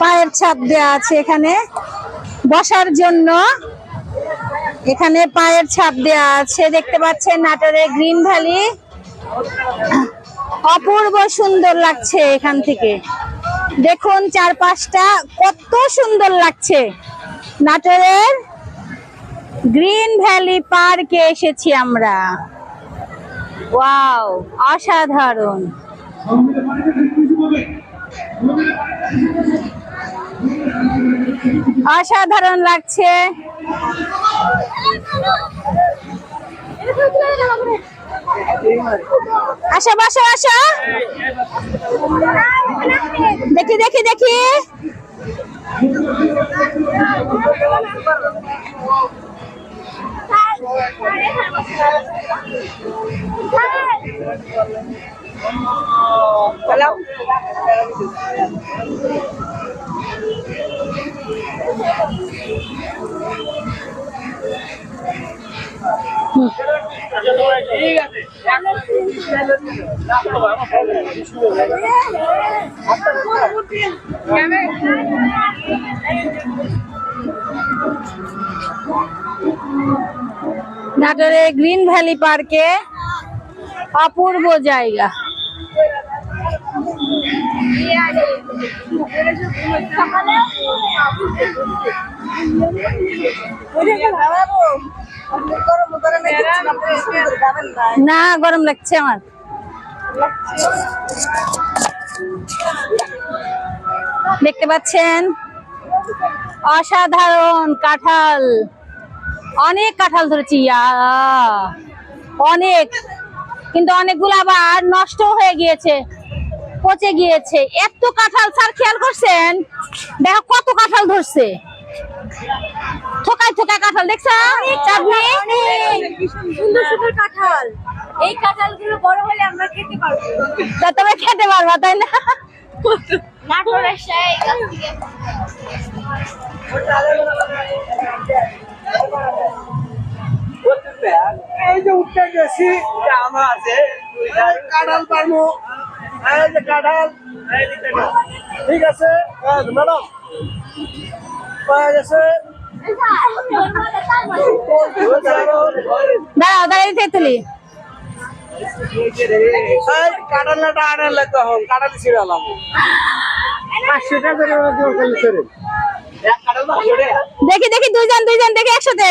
পায়ের ছাপ দেওয়া আছে এখানে। বসার জন্য এখানে পায়ের ছাপ দেওয়া আছে। দেখতে পাচ্ছেন নাটোরে গ্রিন ভ্যালি। অপূর্ব সুন্দর লাগছে এখান থেকে। দেখুন চারপাশটা কত সুন্দর লাগছে। নাটোরের গ্রিন ভ্যালি পার্কে এসেছি আমরা। ওয়াও, অসাধারণ। অসাধারণ লাগছে। আসো বসো আসো দেখি দেখি দেখি। নাটোরে গ্রিন ভ্যালি পার্কে অপূর্ব জায়গা। না গরম লাগছে আমার। দেখতে পাচ্ছেন? অসাধারণ কাঁঠাল। অনেক কাঁঠাল ধরেছি অনেক। কিন্তু অনেকগুলো আবার নষ্ট হয়ে গিয়েছে পচে গিয়েছে। এত কাঁঠাল স্যার খেয়াল করছেন? দেখো কত কাঁঠাল ধরছে। থোকায় থোকায় কাঁঠাল দেখছ চাঁদনি? সুন্দর সুন্দর কাঁঠাল। এই কাঁঠালগুলো বড় হলে আমরা খেতে পারব। তা তবে খেতে পারবা তাই না? নাটোরের সেই যে উঠতে গেছি যে আছে। কাঁঠাল পারব। এই যে কাঁঠাল। ঠিক আছে ম্যাডাম। পাওয়া গেছে। দাঁড়াও দাঁড়িয়ে থেকে কাঁঠালটা আনালে তখন কাঁঠাল ছিড়ালাম পাঁচশো টাকা করে দেওয়া করলে ছেড়ে এক কাঁঠাল পাঁচশো টাকা। দেখি দেখি দুইজন দুইজন দেখি একসাথে।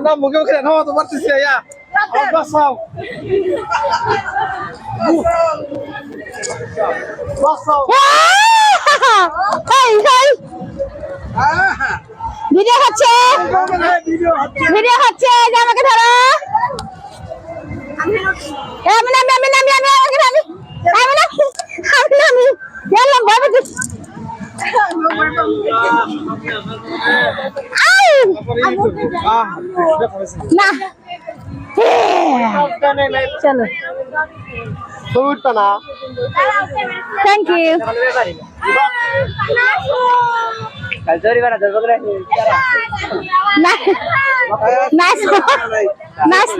না মুখে মুখে না তো পারতেছি ইয়া বসাও বসাও হাই হাই ভিডিও হচ্ছে। ভিডিও হচ্ছে। যে আমাকে ধরো। আমি নামি আমি নামি আমি আমাকে নামি। আমি নামি আমি নামি। গেলাম ভাবে তো আউ! না চলো ছবিটা না থ্যাংক ইউ কাল জরিমানা ধরবো নাইস নাইস